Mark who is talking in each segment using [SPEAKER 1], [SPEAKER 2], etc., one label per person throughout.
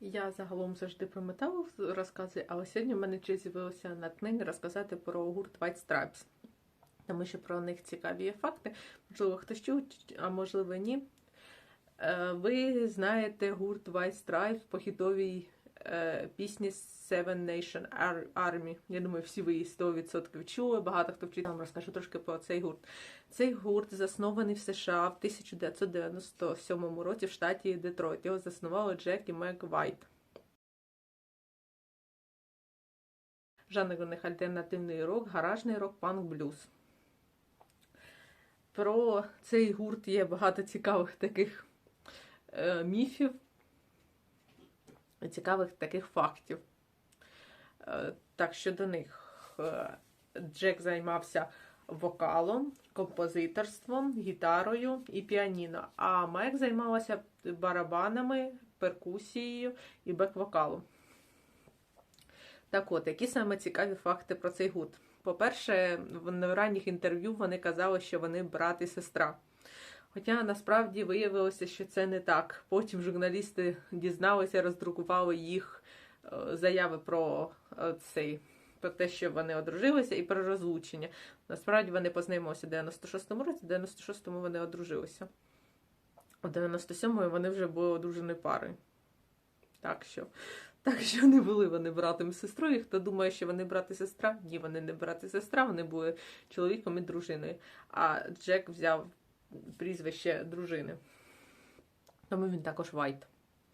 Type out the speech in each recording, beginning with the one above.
[SPEAKER 1] Я загалом завжди про метал розказую, але сьогодні в мене честь з'явилося натхнення розказати про гурт White Stripes, тому що про них цікаві є факти. Можливо, хтось чув, а можливо, ні. Е, Ви знаєте гурт White Stripes по хітовій е, пісні Seven Nation Ar- Army. Я думаю, всі ви її 100% чули. Багато хто вчить. Я розкажу трошки про цей гурт. Цей гурт заснований в США в 1997 році в штаті Детройт. Його заснували Джек і Мек Вайт. Жанр у них альтернативний рок, гаражний рок, панк, блюз. Про цей гурт є багато цікавих таких е, міфів, цікавих таких фактів. Е, так, щодо них, е, Джек займався вокалом, композиторством, гітарою і піаніно. А Майк займалася барабанами, перкусією і бек-вокалом. Так от, які саме цікаві факти про цей гурт? По-перше, в ранніх інтерв'ю вони казали, що вони брат і сестра. Хоча насправді виявилося, що це не так. Потім журналісти дізналися, роздрукували їх е, заяви про е, цей. Про те, що вони одружилися, і про розлучення. Насправді вони познайомилися в 96-му році, в 96-му вони одружилися. У 97-му вони вже були одружені парою. Так що, так що не були вони братом і сестрою. Хто думає, що вони брат і сестра? Ні, вони не брат і сестра, вони були чоловіком і дружиною. А Джек взяв прізвище дружини. Тому він також Вайт.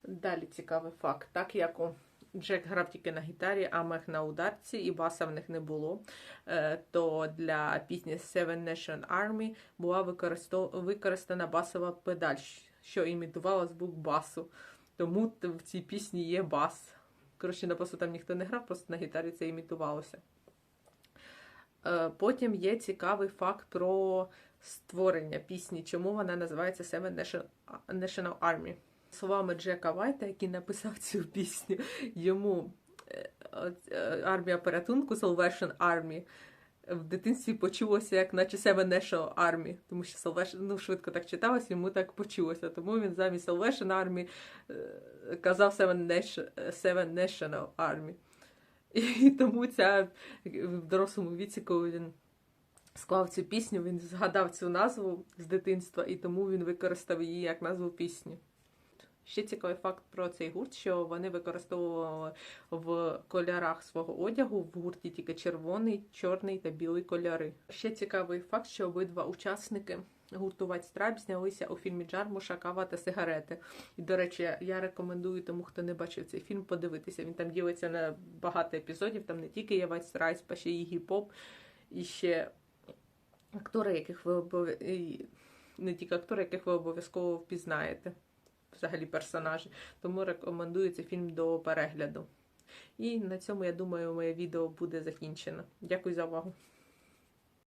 [SPEAKER 1] Далі цікавий факт. Так як у Джек грав тільки на гітарі, а Мех на ударці, і баса в них не було, е, то для пісні Seven Nation Army була використана басова педаль, що імітувала звук басу. Тому в цій пісні є бас. Коротше, на басу там ніхто не грав, просто на гітарі це імітувалося. Е, Потім є цікавий факт про створення пісні, чому вона називається Seven National Army. Словами Джека Вайта, який написав цю пісню, йому е, е, армія порятунку Salvation Army в дитинстві почулося, як наче Seven National Army, тому що Salvation, ну, швидко так читалось, йому так почулося. Тому він замість Salvation Army е, казав Seven Nation- Seven National Army. І тому ця в дорослому віці, коли він склав цю пісню, він згадав цю назву з дитинства, і тому він використав її як назву пісні. Ще цікавий факт про цей гурт, що вони використовували в кольорах свого одягу в гурті тільки червоний, чорний та білий кольори. Ще цікавий факт, що обидва учасники гурту White Stripes знялися у фільмі Джармуша Кава та сигарети. І, до речі, я рекомендую тому, хто не бачив цей фільм, подивитися. Він там ділиться на багато епізодів. Там не тільки є White Stripes, а ще і гіп-поп, і ще актори, яких ви обов'язково не тільки актори, яких ви обов'язково впізнаєте. Взагалі персонажі. Тому рекомендую цей фільм до перегляду. І на цьому, я думаю, моє відео буде закінчено. Дякую за увагу.